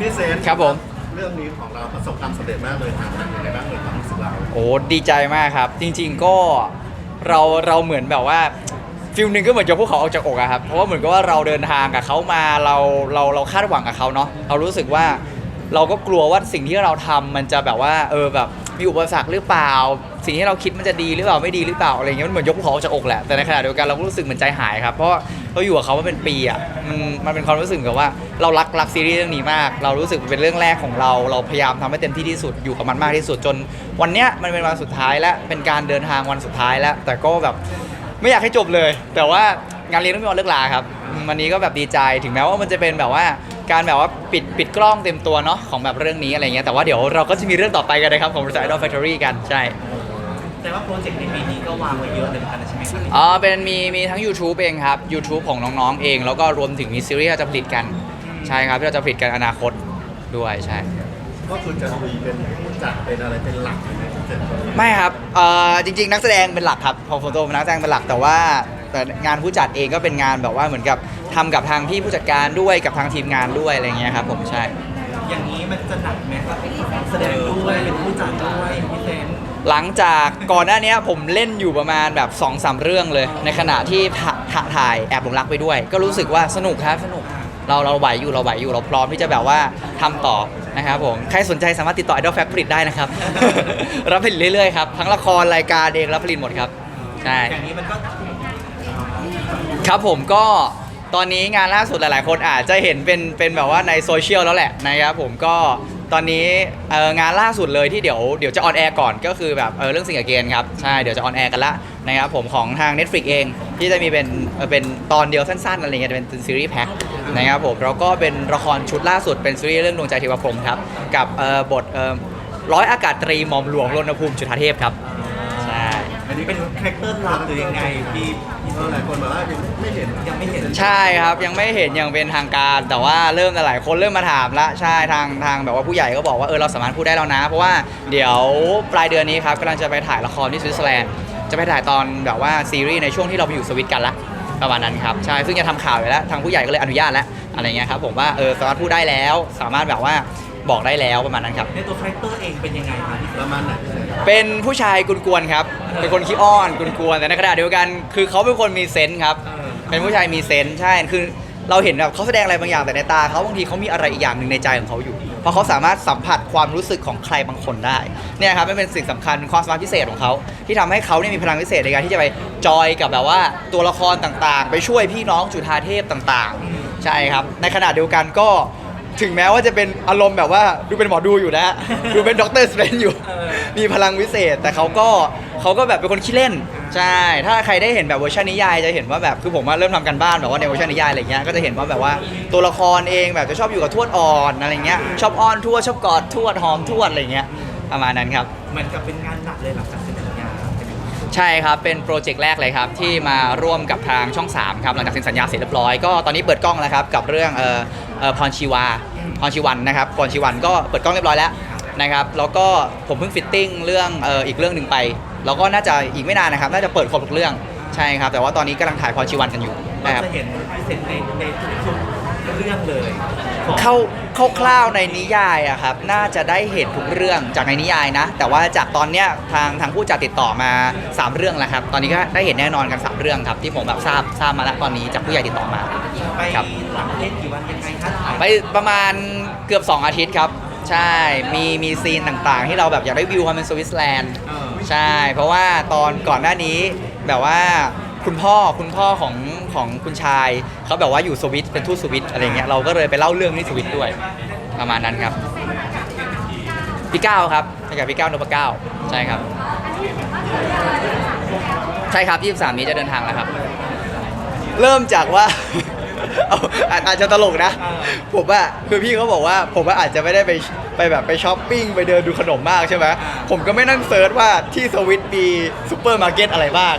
พี่เซนครับผม เรื่องนี้ของเราประสบความสำเร็จมากเลยครับเป็นยังไงบ้างเลยความรู้สึกเราโอ้ดีใจมากครับ จริง ๆก็เราเราเหมือนแบบว่าฟิลหนึ่งก็เหมือนจะพวกเขาออกจากอกอะครับเพราะว่าเหมือนกับว่าเราเดินทางกับเขามาเราเราเราคาดหวังกับเขาเนาะเรารู้สึกว่า เราก็กลัวว่าสิ่งที่เราทำมันจะแบบว่าเออแบบมีอุปสรรคหรือเปล่า สิ่งที่เราคิดมันจะดีหรือเปล่าไม่ดีหรือเปล่าอะไรเงี้ยมันเหมือนยกภูเขาออกจากอกแหละแต่ในขณะเดียวกันเราก็รู้สึกเหมือนใจหายครับเพราะว่า เราอยู่กับเขามาเป็นปีอะมันมันเป็นความรู้สึกกับว่าเรารักรักซีรีส์เรื่องนี้มาก เรารู้สึกเป็นเรื่องแรกของเรา เราพยายามทำให้เต็มที่ที่สุดอยู่กับมันมากที่สุดจน วันเนี้ยมันเป็นวันสุดท้ายแล้วเป็นการเดินทางวันสุดท้ายแล้ว แต่ก็แบบไม่อยากให้จบเลย แต่ว่างานเลี้ยงต้องมีวันเลิกลาครับอืมวันนี้ก็แบบดีใจถึงแม้ว่ามันจะเป็นแบบว่าการแบบว่าปิดปิดกล้องเต็มตัวเนาะของแบบเรื่องนี้อะไรเงี้ยแต่ว่าเดี๋ยวเราก็จะมีเรื่องต่อไปกันนะครับของบริษัท Idol Factory กันใช่ แต่ว่าโปรเจกต์ในปีนี้ก็วางไว้เยอะเลยเหมือนกันใช่ไหมครับอ๋อเป็นมีมีทั้ง YouTube เองครับ YouTube ของน้องๆเอง แล้วก็รวมถึงมีซีรีส์ที่เราจะผลิตกัน ใช่ครับที่เราจะผลิตกันอนาคตด้วยใช่ ก็คือจะมีเป็นผู้จัดเป็นอะไรเป็นหลักใช่ไหมพี่เซนไม่ครับเอ่อจริง ๆ นักแสดงเป็นหลักครับพอโฟโต้เป็นนักแสดงเป็นหลักแต่ว่า แต่งานผู้จัดเองก็เป็นงานแบบว่าเหมือนกับทำกับทางพี่ผู้จัดการด้วยกับทางทีมงานด้วยอะไรเงี้ยครับผมใช่ อย่างนี้มันจะหนักไหมครับแสดงด้วยเป็นผู้จัดด้วยพี่เซน หลังจากก่อนหน้านี้ผมเล่นอยู่ประมาณแบบ2อสเรื่องเลย ในขณะที่ถ่าถ่ายแอบหลงรักไปด้วย ก็รู้สึกว่าสนุกครับสนุกเราเราไหวอยู่เราไหวอยู่เราพร้อมที่จะแบบว่าทำต่อนะครับผมใครสนใจสามารถติดต่อ Idol Fact ผลิตได้นะครับ รับผลิตเรื่อยๆครับ ทั้งละครรายการเองรับผลิตหมดครับใช่อย่างนี้มันก็ครับผมก็ตอนนี้งานล่าสุดหลายๆ คนอาจจะเห็นเป็นเป็นแบบว่าในโซเชียลแล้วแหละนะครับผมก็ ตอนนี้เอ่องานล่าสุดเลยที่เดี๋ยวเดี๋ยวจะออนแอร์ก่อนก็คือแบบเออเรื่องสิ่งอเกนครับใช่เดี๋ยวจะออนแอร์กันละนะครับผมของทาง Netflix เองที่จะมีเป็นเอ่อเป็นตอนเดียวสั้นๆอะไรเงี้ยเป็นซีรีส์แพ็คนะครับผมแล้วก็เป็นละครชุดล่าสุดเป็นซีรีส์เรื่องดวงใจเทวพรหมครับกับเอ่อบทเอ่อร้อยอากาศตรีหม่อมหลวงรณภูมิจุฑาเทพครับใช่ อันนี้เป็นคาแรคเตอร์หลักหรือยังไงพี่ อหลายคนบอกว่ายังไม่เห็นยังไม่เห็นใช่ครับยังไม่เห็นอย่างเป็นทางการ แต่ว่าเริ่มหลายคนเริ่มมาถามละใช่ทางทางแบบว่าผู้ใหญ่ก็บอกว่าเออเราสามารถพูดได้แล้วนะ เพราะว่าเดี๋ยวปลายเดือนนี้ครับกำลังจะไปถ่ายละครที่สวิตเซอร์แลนด์จะไปถ่ายตอนแบบว่าซีรีส์ในช่วงที่เราไปอยู่สวิตกันละประมาณนั้นครับใช่ซึ่งจะทำข่าวอยู่แล้วทางผู้ใหญ่ก็เลยอนุญาตแล้วอะไรเงี้ยครับผมว่าเออสามารถพูดได้แล้วสามารถแบบว่า บอกได้แล้วประมาณนั้นครับ ในตัวคาแรคเตอร์เองเป็นยังไงคะพี่เซปนระมาณไหนพี่เซนเป็นผู้ชายกวนๆครับ เป็นคนขี้อ้อนกวนๆแต่ในขณะเดียวกัน คือเขาเป็นคนมีเซนส์ครับเออเป็นผู้ชายมีเซนส์ใช่ คือเราเห็นแบบเขาแสดงอะไรบางอย่างแต่ในตาเขาบางทีเขามีอะไรอีกอย่างหนึ่งในใจของเขาอยู่ เพราะเขาสามารถสัมผัสความรู้สึกของใครบางคนได้ เนี่ยครับมันเป็นสิ่งสำคัญความสามารถพิเศษของเขา ที่ทำให้เขาเนี่ยมีพลังพิเศษในการที่จะไปจอยกับแบบว่าตัวละครต่างๆ ไปช่วยพี่น้องจุฑาเทพต่างๆ ใช่ครับ ในขณะเดียวกันก็ ถึงแม้ว่าจะเป็นอารมณ์แบบว่าดูเป็นหมอดูอยู่นะฮะดูเป็นด็อกเตอร์สเตรนอยู่เออมีพลังวิเศษ แต่เขาก็เขาก็แบบเป็นคนขี้เล่น ใช่ ถ้าใครได้เห็นแบบเวอร์ชันนิยายจะเห็นว่าแบบคือผมว่าเริ่มทำกันบ้านแบบว่าในเวอร์ชันนิยายอะไรเงี้ยก็จะเห็นว่าแบบว่าตัวละครเองแบบจะชอบอยู่กับทวดอ่อนอะไรเงี้ยชอบอ้อนทวดชอบกอดทวดหอมทวดอะไรเงี้ยประมาณนั้นครับ เหมือนกับเป็นงานหนักเลยหลังจาก ใช่ครับ เป็นโปรเจกต์แรกเลยครับ ที่มาร่วมกับทางช่อง 3 ครับ หลังจากเซ็นสัญญาเสร็จเรียบร้อย ก็ตอนนี้เปิดกล้องแล้วครับ กับเรื่องเอ่อเอ่อพรชีวาพรชีวันนะครับพรชีวันก็เปิดกล้องเรียบร้อยแล้วนะครับแล้วก็ผมเพิ่งฟิตติ้งเรื่องเอ่ออีกเรื่องหนึ่งไป แล้วก็น่าจะอีกไม่นานนะครับน่าจะเปิดครบทุกเรื่องใช่ครับแต่ว่าตอนนี้กำลังถ่ายพรชีวันกันอยู่นะครับ จะเห็นพี่เซนในในทุกๆ เรื่องเลยของเข้าเข้าคร่าวๆในนิยายอะครับ น่าจะได้เห็นทุกเรื่องจากในนิยายนะ แต่ว่าจากตอนเนี้ยทางทางผู้จัดติดต่อมา 3 เรื่องแล้วครับ ตอนนี้ก็ได้เห็นแน่นอนกัน3เรื่องครับ ที่ผมแบบทราบทราบมาแล้วตอนนี้จากผู้ใหญ่ติดต่อมา ไปครับ ต่างประเทศกี่วันยังไงคะถ่ายไปประมาณเกือบ 2 อาทิตย์ครับ ใช่มีมีซีนต่างๆ ที่เราแบบอยากได้วิวความเป็นสวิตเซอร์แลนด์ เออ ใช่ เพราะว่าตอนก่อนหน้านี้แบบว่า คุณพ่อคุณพ่อของของคุณชาย เขาแบบว่าอยู่สวิตเป็นทูตสวิตอะไรเงี้ยเราก็เลยไปเล่าเรื่องที่สวิตด้วย ประมาณนั้นครับพี่เก้าครับไปกับพี่เก้านพเก้าใช่ครับ ใช่ครับ23นี้จะเดินทางแล้วครับ เริ่มจากว่า เอาอาจอาจจะตลกนะ ผมว่าคือพี่เขาบอกว่า ผมว่าอาจจะไม่ได้ไปไปแบบไปช้อปปิ้งไปเดินดูขนมมากใช่ไหมผมก็ไม่นั่งเซิร์ชว่าที่สวิตมีซูเปอร์มาร์เก็ตอะไรบ้าง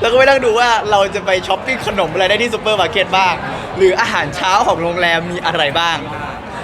แล้วก็ไม่นั่งดูว่าเราจะไปช้อปปิ้งขนมอะไรได้ที่ซูเปอร์มาร์เก็ตบ้าง หรืออาหารเช้าของโรงแรมมีอะไรบ้าง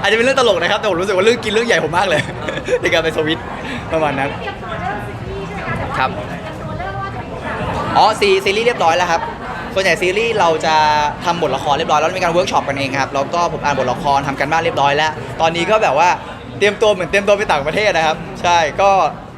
อาจจะเป็นเรื่องตลกนะครับ แต่ผมรู้สึกว่าเรื่องกินเรื่องใหญ่ผมมากเลย ในการไปสวิตประมาณนั้นเตรียมตัวเรื่องซีรีส์ใช่ไหมคะครับ อ๋อซีซีรีส์เรียบร้อยแล้วครับ ส่วนใหญ่ซีรีส์เราจะทำบทละครเรียบร้อยแล้วมีการเวิร์กช็อปกันเองครับ แล้วก็ผมอ่านบทละครทำกันบ้านเรียบร้อยแล้ว ตอนนี้ก็แบบว่าเตรียมตัวเหมือนเตรียมตัวไปต่างประเทศนะครับ ใช่ ก็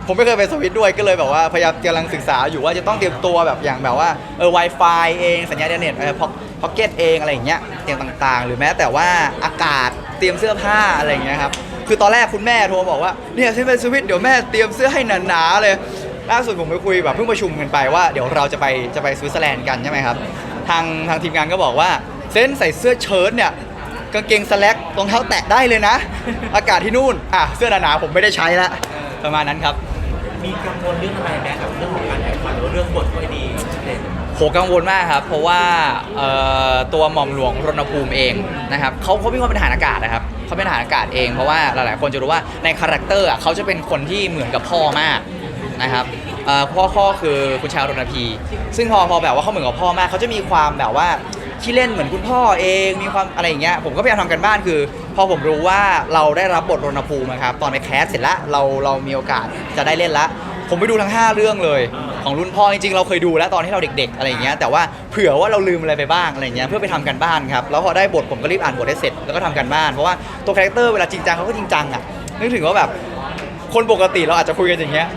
ผมไม่เคยไปสวิตด้วยก็เลยแบบว่าพยายามกำลังศึกษาอยู่ว่าจะต้องเตรียมตัวแบบอย่างแบบว่าเออ Wi-Fi เองสัญญาณอินเทอร์เน็ตเออพ็อกเก็ตเองอะไรอย่างเงี้ยเตรียมต่างๆ หรือแม้แต่ว่าอากาศเตรียมเสื้อผ้าอะไรอย่างเงี้ยครับคือตอนแรกคุณแม่โทรบอกว่าเนี่ยฉันไปสวิตเดี๋ยวแม่เตรียมเสื้อให้หนาๆเลยล่าสุดผมไปคุยแบบเพิ่งประชุมกันไปว่าเดี๋ยวเราจะไปจะไปสวิตเซอร์แลนด์กันใช่ไหมครับทางทางทีมงานก็บอกว่าเส้นใส่เสื้อเชิ้ตเนี่ยกางเกงสแลกรองเท้าแตะได้เลยนะ อากาศที่นู่นอะเสื้อหนาๆผมไม่ได้ใช้ละประมาณนั้นครับ มีกังวลเรื่องอะไรไหมกับเรื่องของการถ่ายทอดหรือว่าเรื่องบทก็ดีเด่นโหกังวลมากครับ เพราะว่าเอ่อตัวหม่อมหลวงรณภูมิเองนะครับเขาเขามีความเป็นทหารอากาศนะครับเขาเป็นทหารอากาศเองเพราะว่าหลายๆ คนจะรู้ว่าในคาแรคเตอร์อะเขาจะเป็นคนที่เหมือนกับพ่อมากนะครับเอ่อพ่อข้อคือคุณชายรณพี ซึ่งพอพอแบบว่าเขาเหมือนกับพ่อมากเขาจะมีความแบบว่า ขี้เล่นเหมือนคุณพ่อเองมีความอะไรอย่างเงี้ยผมก็พยายามทำกันบ้านคือ พอผมรู้ว่าเราได้รับบทรณภูมินะครับตอนไปแคสเสร็จแล้วเราเรามีโอกาสจะได้เล่นละผมไปดูทั้ง 5 เรื่องเลย ของรุ่นพ่อจริงๆเราเคยดูแล้วตอนที่เราเด็ก ๆ อะไรอย่างเงี้ยแต่ว่าเผื่อว่าเราลืมอะไรไปบ้างอะไรเงี้ยเพื่อไปทำกันบ้านครับแล้วพอได้บทผมก็รีบอ่านบทได้เสร็จแล้วก็ทำกันบ้านเพราะว่าตัวคาแรคเตอร์เวลาจริงจังเขาก็จริงจังอะนึกถึงว่าแบบคนปกติเราอาจจะคุยกันอย่างเงี้ย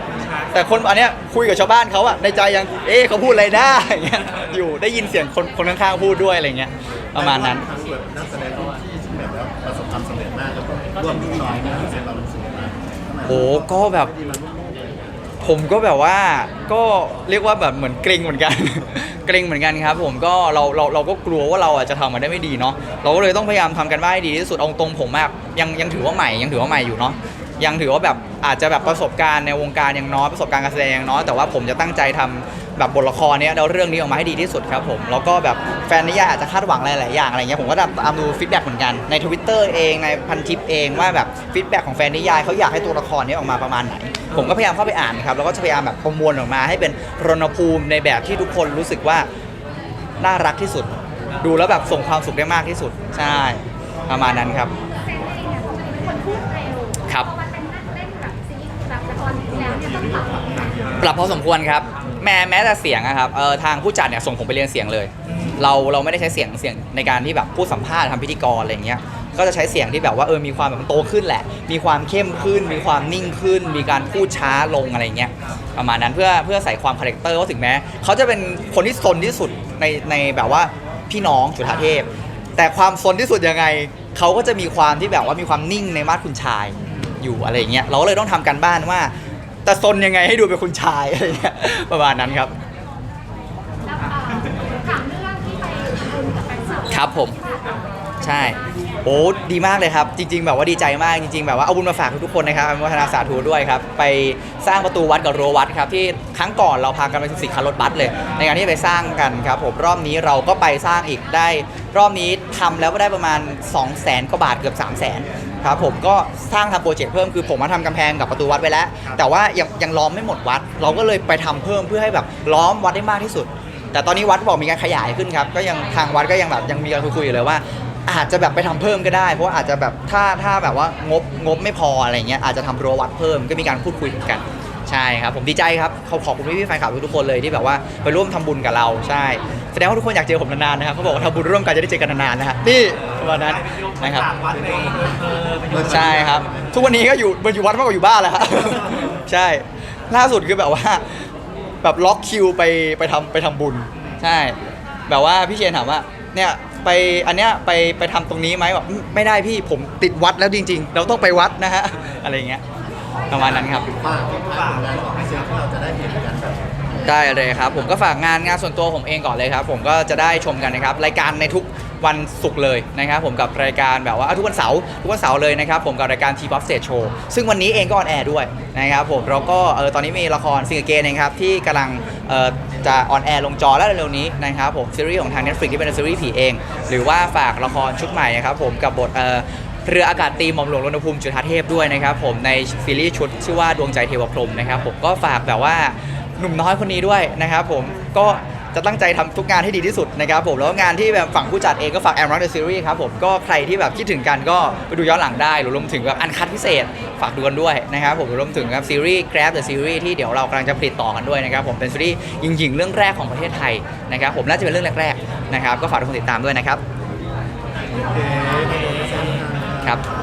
แต่คนอันเนี้ยคุยกับชาวบ้านเขาอะในใจยังเอ๊ะเขาพูดอะไรได้อย่างเงี้ย อยู่ได้ยินเสียงคนคนข้างๆพูดด้วยอะไรเงี้ยประมาณนั้น ทั้งแบบนักแสดงที่แบบว่าประสบความสำเร็จมากแล้วก็ร่วมรุ่นน้อยนะที่เซนเรารู้สึกมากโอ้ก็แบบผมก็แบบว่าก็เรียกว่าแบบเหมือนเกรงเหมือนกัน เกรงเหมือนกันครับ ผมก็เราเราเราก็กลัวว่าเราอาจจะทำมันได้ไม่ดีเนาะเราก็เลยต้องพยายามทำกันบ้านให้ดีที่สุดเอาตรงผมอะยังยังถือว่าใหม่ยังถือว่าใหม่อยู่เนาะยังถือว่าแบบอาจจะแบบประสบการณ์ในวงการยังน้อยประสบการณ์การแสดงยังน้อยแต่ว่าผมจะตั้งใจทำ แบบบทละครเนี้ยแล้วเรื่องนี้ออกมาให้ดีที่สุดครับผมแล้วก็แบบแฟนนิยายอาจจะคาดหวังหลายๆอย่างอะไรเงี้ยผมก็ตามดูฟีดแบ็กเหมือนกันในทวิตเตอร์เองในพันทิปเองว่าแบบฟีดแบ็กของแฟนนิยายเขาอยากให้ตัวละครนี้ออกมาประมาณไหน ผมก็พยายามเข้าไปอ่านครับแล้วก็จะพยายามแบบประมวลออกมาให้เป็นรณภูมิในแบบที่ทุกคนรู้สึกว่าน่ารักที่สุด ดูแล้วแบบส่งความสุขได้มากที่สุดใช่ประมาณนั้นครับเซนเองเนี่ยเขาจะเป็นคนพูดเร็วครับพอมาเป็นนักเล่นแบบซีรีส์แบบละครแล้วเนี่ยต้องปรับยังไงปรับพอสมควรครับ แม้แม้แต่เสียงอะครับเออทางผู้จัดเนี่ยส่งผมไปเรียนเสียงเลย เราเราไม่ได้ใช้เสียงเสียงในการที่แบบพูดสัมภาษณ์ทำพิธีกรอะไรเงี้ยก็จะใช้เสียงที่แบบว่าเออมีความแบบโตขึ้นแหละ มีความเข้มขึ้น มีความนิ่งขึ้น มีการพูดช้าลงอะไรเงี้ยประมาณนั้นเพื่อเพื่อใส่ความคาแรคเตอร์ว่าถึงแม้เขาจะเป็นคนที่ซนที่สุดในในแบบว่าพี่น้องจุฑาเทพ แต่ความซนที่สุดยังไงเขาก็จะมีความที่แบบว่ามีความนิ่งในมาดคุณชายอยู่อะไรเงี้ยเราก็เลยต้องทำกันบ้านว่า แต่ซนยังไงให้ดูเป็นคุณชายอะไรเงี้ยประมาณนั้นครับ แล้วเอ่อถามเรื่องที่ไปทำบุญกับแฟนสาวครับผม ใช่ โอ้ดีมากเลยครับ จริง ๆ แบบว่าดีใจมาก จริง ๆ แบบว่าเอาบุญมาฝากทุกๆคนนะครับอนุโมทนาสาธุด้วยครับ ไปสร้างประตูวัดกับรั้ววัดครับ ที่ครั้งก่อนเราพากันไปสิคันรถบัสเลย ในการที่ไปสร้างกันครับผม รอบนี้เราก็ไปสร้างอีกได้ รอบนี้ทำแล้วก็ได้ประมาณ 2 0 0แสนกว่าบาทเกือบ 3 0 0แสน ครับผมก็สร้างทำโปรเจกต์เพิ่มคือผมมาทำกำแพงกับประตูวัดไว้แล้ว แต่ว่ายังยังล้อมไม่หมดวัด เราก็เลยไปทำเพิ่มเพื่อให้แบบล้อมวัดได้มากที่สุด แต่ตอนนี้วัดบอกมีการขยายขึ้นครับก็ยังทางวัดก็ยังแบบยังมีการคุยๆอยู่เลยว่า อาจจะแบบไปทำเพิ่มก็ได้ เพราะว่าอาจจะแบบถ้าถ้าแบบว่างบงบไม่พออะไรเงี้ยอาจจะทำรั้ววัดเพิ่มก็มีการพูดคุยกันใช่ครับผมดีใจครับเขาขอบคุณพี่ๆแฟนคลับทุกๆคนเลยที่แบบว่าไปร่วมทำบุญกับเราใช่ แสดงว่าทุกคนอยากเจอผมนานๆนะครับเขาบอกว่าทำบุญร่วมกันจะได้เจอกันนานๆนะฮะนี่ประมาณนั้นนะครับฝากวัดไปเออไปอยู่ใช่ครับ ทุกวันนี้ก็อยู่มันอยู่วัดมากกว่าอยู่บ้านแล้วครับใช่ล่าสุดคือแบบว่าแบบล็อกคิวไปไปทำไปทำบุญ ใช่ แบบว่าพี่เชนถามว่าเนี่ยไปอันเนี้ยไปไปทำตรงนี้ไหมแบบอืมไม่ได้พี่ผมติดวัดแล้วจริง ๆ เราต้องไปวัดนะฮะอะไรอย่างเงี้ยประมาณนั้นครับฝากฝากผลงานของเซนที่เราจะได้เห็นกันแบบ ได้เลยครับ ผมก็ฝากงานงานส่วนตัวผมเองก่อนเลยครับ ผมก็จะได้ชมกันนะครับ รายการในทุกวันศุกร์เลยนะครับ ผมกับรายการแบบว่าอะทุกวันเสาร์ทุกวันเสาร์เลยนะครับ ผมกับรายการ t p o p Stage Show ซึ่งวันนี้เองก็ออนแอร์ด้วยนะครับผมแล้วก็เออตอนนี้มีละครซิงเกิลนะครับที่กำลังเออจะออนแอร์ลงจอแล้วเร็วๆนี้นะครับผมซีรีส์ของทาง Netflix ที่เป็นซีรีส์ผีเอง หรือว่าฝากละครชุดใหม่นะครับผมกับบทเออเรืออากาศตีหม่อมหลวงรณภูมิจุฑาเทพด้วยนะครับผมในซีรีส์ชุดชื่อว่าดวงใจเทวพรหมนะครับผมก็ฝากแบบว่า หนุ่มน้อยคนนี้ด้วยนะครับผมก็จะตั้งใจทำทุกงานให้ดีที่สุดนะครับผมแล้วก็งานที่แบบฝั่งผู้จัดเองก็ฝากแอมรักเดอะซีรีส์ครับผมก็ใครที่แบบคิดถึงกันก็ไปดูย้อนหลังได้หรือรวมถึงแบบอันคัดพิเศษฝากดูกันด้วยนะครับผมรวมถึงครับซีรีส์ Grab the Series ที่เดี๋ยวเรากำลังจะผลิตต่อกันด้วยนะครับผมเป็นซีรีส์ยิงๆเรื่องแรกของประเทศไทยนะครับผมน่าจะเป็นเรื่องแรกๆนะครับก็ฝากทุกคนติดตามด้วยนะครับโอเคขอบคุณครับครับ